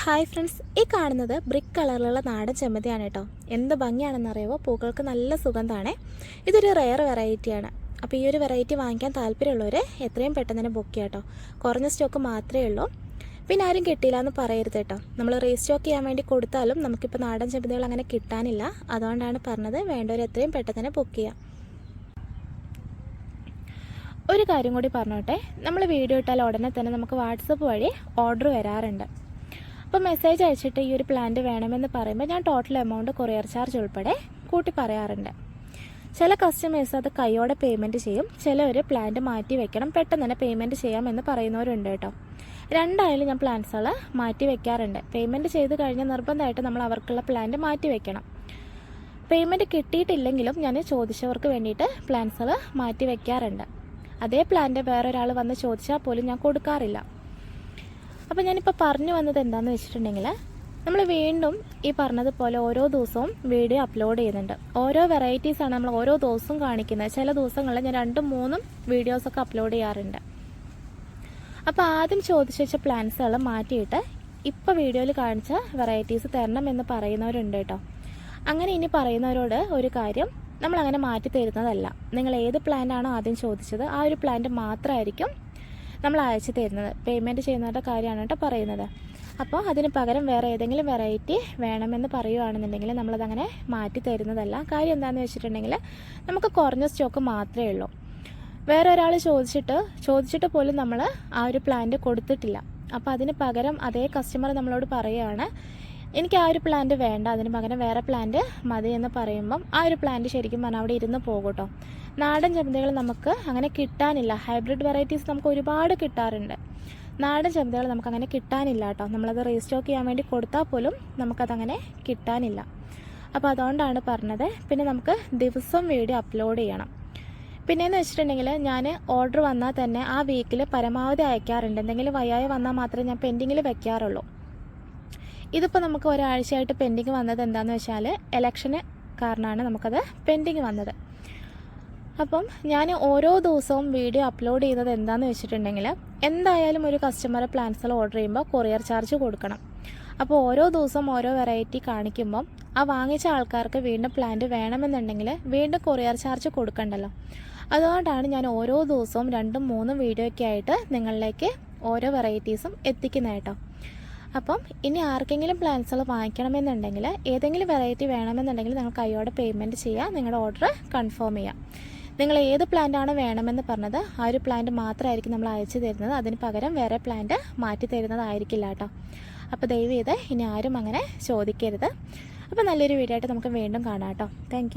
Hi friends ഈ കാണുന്നത് brick കളറിലുള്ള നാടൻ ചെമ്മതിയാണ് കേട്ടോ. എന്ത് ഭംഗിയാണെന്നറിയുമോ പൂക്കൾക്ക് നല്ല സുഗന്ധമാണ് ഇതൊരു റെയർ വെറൈറ്റിയാണ് അപ്പോൾ ഈ ഒരു വെറൈറ്റി വാങ്ങിക്കാൻ താല്പര്യമുള്ളവർ എത്രയും പെട്ടെന്ന് തന്നെ ബുക്ക് ചെയ്യാം കേട്ടോ കുറഞ്ഞ സ്റ്റോക്ക് മാത്രമേ ഉള്ളൂ. പിന്നെ ആരും കിട്ടിയില്ല എന്ന് പറയരുത് കേട്ടോ. നമ്മൾ റീസ്റ്റോക്ക് ചെയ്യാൻ വേണ്ടി കൊടുത്താലും നമുക്കിപ്പോൾ നാടൻ ചെമ്മതികൾ അങ്ങനെ കിട്ടാനില്ല. അതുകൊണ്ടാണ് പറഞ്ഞത് വേണ്ടവർ എത്രയും പെട്ടെന്ന് തന്നെ ബുക്ക് ചെയ്യാം. ഒരു കാര്യം കൂടി പറഞ്ഞോട്ടെ. നമ്മൾ വീഡിയോ ഇട്ടാൽ ഉടനെ തന്നെ നമുക്ക് വാട്സപ്പ് വഴി ഓർഡർ വരാറുണ്ട്. അപ്പോൾ മെസ്സേജ് അയച്ചിട്ട് ഈ ഒരു പ്ലാന്റ് വേണമെന്ന് പറയുമ്പോൾ ഞാൻ ടോട്ടൽ എമൗണ്ട് കൊറിയർ ചാർജ് ഉൾപ്പെടെ കൂട്ടി പറയാറുണ്ട്. ചില കസ്റ്റമേഴ്സ് അത് കൈയോടെ പേയ്മെന്റ് ചെയ്യും. ചിലവർ പ്ലാന്റ് മാറ്റി വെക്കണം. പെട്ടെന്ന് തന്നെ പേയ്മെന്റ് ചെയ്യാമെന്ന് പറയുന്നവരുണ്ട് കേട്ടോ. രണ്ടായാലും ഞാൻ പ്ലാൻസുകൾ മാറ്റി വെക്കാറുണ്ട്. പേയ്മെന്റ് ചെയ്ത് കഴിഞ്ഞാൽ നിർബന്ധമായിട്ട് നമ്മൾ അവർക്കുള്ള പ്ലാന്റ് മാറ്റി വെക്കണം. പേയ്മെന്റ് കിട്ടിയിട്ടില്ലെങ്കിലും ഞാൻ ചോദിച്ചവർക്ക് വേണ്ടിയിട്ട് പ്ലാൻസുകൾ മാറ്റി വെക്കാറുണ്ട്. അതേ പ്ലാന്റ് വേറൊരാൾ വന്ന് ചോദിച്ചാൽ പോലും ഞാൻ കൊടുക്കാറില്ല. അപ്പോൾ ഞാനിപ്പോൾ പറഞ്ഞു വന്നത് എന്താണെന്ന് വെച്ചിട്ടുണ്ടെങ്കിൽ നമ്മൾ വീണ്ടും ഈ പറഞ്ഞതുപോലെ ഓരോ ദിവസവും വീഡിയോ അപ്ലോഡ് ചെയ്യുന്നുണ്ട്. ഓരോ വെറൈറ്റീസാണ് നമ്മൾ ഓരോ ദിവസവും കാണിക്കുന്നത്. ചില ദിവസങ്ങളിൽ ഞാൻ രണ്ടും മൂന്നും വീഡിയോസൊക്കെ അപ്ലോഡ് ചെയ്യാറുണ്ട്. അപ്പോൾ ആദ്യം ചോദിച്ചു വെച്ച പ്ലാൻസുകൾ മാറ്റിയിട്ട് ഇപ്പോൾ വീഡിയോയിൽ കാണിച്ച വെറൈറ്റീസ് തരണം എന്ന് പറയുന്നവരുണ്ട് കേട്ടോ. അങ്ങനെ ഇനി പറയുന്നവരോട് ഒരു കാര്യം നമ്മൾ അങ്ങനെ മാറ്റി തരുന്നതല്ല. നിങ്ങൾ ഏത് പ്ലാന്റാണോ ആദ്യം ചോദിച്ചത് ആ ഒരു പ്ലാന്റ് മാത്രമായിരിക്കും നമ്മൾ അയച്ചു തരുന്നത് പേയ്മെന്റ് ചെയ്യുന്നവരുടെ കാര്യമാണ് കേട്ടോ പറയുന്നത്. അപ്പോൾ അതിന് പകരം വേറെ ഏതെങ്കിലും വെറൈറ്റി വേണമെന്ന് പറയുകയാണെന്നുണ്ടെങ്കിൽ നമ്മളതങ്ങനെ മാറ്റി തരുന്നതല്ല കാര്യം എന്താണെന്ന് വെച്ചിട്ടുണ്ടെങ്കിൽ നമുക്ക് കുറഞ്ഞ സ്റ്റോക്ക് മാത്രമേ ഉള്ളൂ. വേറെ ഒരാൾ ചോദിച്ചിട്ട് ചോദിച്ചിട്ട് പോലും നമ്മൾ ആ ഒരു പ്ലാന്റ് കൊടുത്തിട്ടില്ല. അപ്പോൾ അതിന് പകരം അതേ കസ്റ്റമർ നമ്മളോട് പറയുകയാണ് എനിക്ക് ആ ഒരു പ്ലാന്റ് വേണ്ട അതിന് പകരം വേറെ പ്ലാന്റ് മതി എന്ന് പറയുമ്പം ആ ഒരു പ്ലാന്റ് ശരിക്കും പറഞ്ഞാൽ അവിടെ ഇരുന്ന് പോകട്ടോ. കേട്ടോ നാടൻ ചെമ്പതികൾ നമുക്ക് അങ്ങനെ കിട്ടാനില്ല. ഹൈബ്രിഡ് വെറൈറ്റീസ് നമുക്ക് ഒരുപാട് കിട്ടാറുണ്ട്. നാടൻ ചെമ്പതികൾ നമുക്ക് അങ്ങനെ കിട്ടാനില്ല കേട്ടോ. നമ്മളത് റീസ്റ്റോക്ക് ചെയ്യാൻ വേണ്ടി കൊടുത്താൽ പോലും നമുക്കതങ്ങനെ കിട്ടാനില്ല. അപ്പോൾ അതുകൊണ്ടാണ് പറഞ്ഞത്. പിന്നെ നമുക്ക് ദിവസം വീഡിയോ അപ്ലോഡ് ചെയ്യണം. പിന്നെയെന്ന് വെച്ചിട്ടുണ്ടെങ്കിൽ ഞാൻ ഓർഡർ വന്നാൽ തന്നെ ആ വീക്കിൽ പരമാവധി അയക്കാറുണ്ട്. എന്തെങ്കിലും വയ്യായ വന്നാൽ മാത്രമേ ഞാൻ പെൻഡിങ്ങിൽ വെക്കാറുള്ളൂ. ഇതിപ്പോൾ നമുക്ക് ഒരാഴ്ചയായിട്ട് പെൻഡിങ് വന്നത് എന്താണെന്ന് വെച്ചാൽ ഇലക്ഷന് കാരണമാണ് നമുക്കത് പെൻഡിങ് വന്നത്. അപ്പം ഞാൻ ഓരോ ദിവസവും വീഡിയോ അപ്ലോഡ് ചെയ്യുന്നത് എന്താണെന്ന് വെച്ചിട്ടുണ്ടെങ്കിൽ എന്തായാലും ഒരു കസ്റ്റമർ പ്ലാൻസൽ ഓർഡർ ചെയ്യുമ്പോൾ കൊറിയർ ചാർജ് കൊടുക്കണം. അപ്പോൾ ഓരോ ദിവസം ഓരോ വെറൈറ്റി കാണിക്കുമ്പം ആ വാങ്ങിച്ച ആൾക്കാർക്ക് വീണ്ടും പ്ലാന്റ് വേണമെന്നുണ്ടെങ്കിൽ വീണ്ടും കൊറിയർ ചാർജ് കൊടുക്കണ്ടല്ലോ. അതുകൊണ്ടാണ് ഞാൻ ഓരോ ദിവസവും രണ്ടും മൂന്നും വീഡിയോ ഒക്കെ ആയിട്ട് നിങ്ങളിലേക്ക് ഓരോ വെറൈറ്റീസും എത്തിക്കുന്നത് കേട്ടോ അപ്പം ഇനി ആർക്കെങ്കിലും പ്ലാൻസുകൾ വാങ്ങിക്കണമെന്നുണ്ടെങ്കിൽ ഏതെങ്കിലും വെറൈറ്റി വേണമെന്നുണ്ടെങ്കിൽ നിങ്ങൾ കൈയോടെ പേയ്മെന്റ് ചെയ്യുക നിങ്ങളുടെ ഓർഡർ കൺഫേം ചെയ്യാം. നിങ്ങൾ ഏത് പ്ലാന്റാണ് വേണമെന്ന് പറഞ്ഞത് ആ ഒരു പ്ലാന്റ് മാത്രമായിരിക്കും നമ്മൾ അയച്ചു തരുന്നത്. അതിന് പകരം വേറെ പ്ലാന്റ് മാറ്റി തരുന്നതായിരിക്കില്ല കേട്ടോ. അപ്പോൾ ദയവ് ചെയ്ത് ഇനി ആരും അങ്ങനെ ചോദിക്കരുത്. അപ്പോൾ നല്ലൊരു വീഡിയോ ആയിട്ട് നമുക്ക് വീണ്ടും കാണാം കേട്ടോ. താങ്ക്